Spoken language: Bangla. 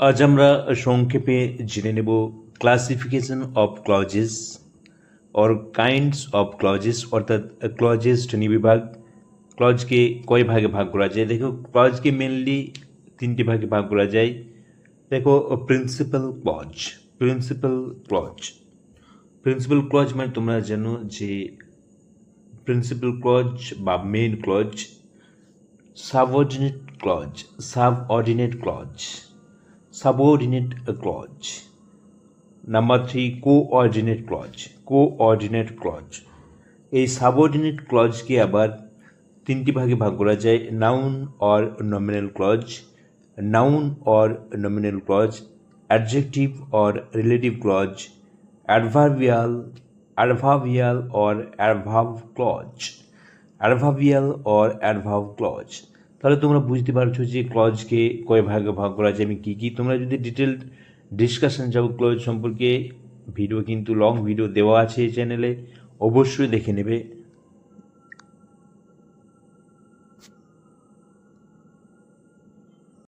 আজ আমরা সংক্ষেপে জেনে নেব classification of clauses or kinds of clauses অর্থাৎ ক্লজেস শ্রেণীবিভাগ ক্লজকে কয় ভাগে ভাগ করা যায়? দেখো ক্লজকে মেনলি তিনটি ভাগে ভাগ করা যায়। দেখো principal clause principal clause principal clause মানে তোমরা জানো যে প্রিন্সিপাল ক্লজ বা main clause subordinate clause subordinate clause subordinate clause. Number three coordinate clause coordinate clause এই সাবঅর্ডিনেট ক্লজকে আবার তিনটি ভাগে ভাগ করা যায় noun or nominal clause noun or nominal clause adjective or relative clause adverbial adverbial or adverb clause adverbial or adverb clause তাহলে তোমরা বুঝতে পারছ যে ক্লজকে কয় ভাগে ভাগ করা আছে। আমি কী কী তোমরা যদি ডিটেল ডিসকাশন যাব ক্লজ সম্পর্কে ভিডিও কিন্তু লং ভিডিও দেওয়া আছে এই চ্যানেলে অবশ্যই দেখে নেবে।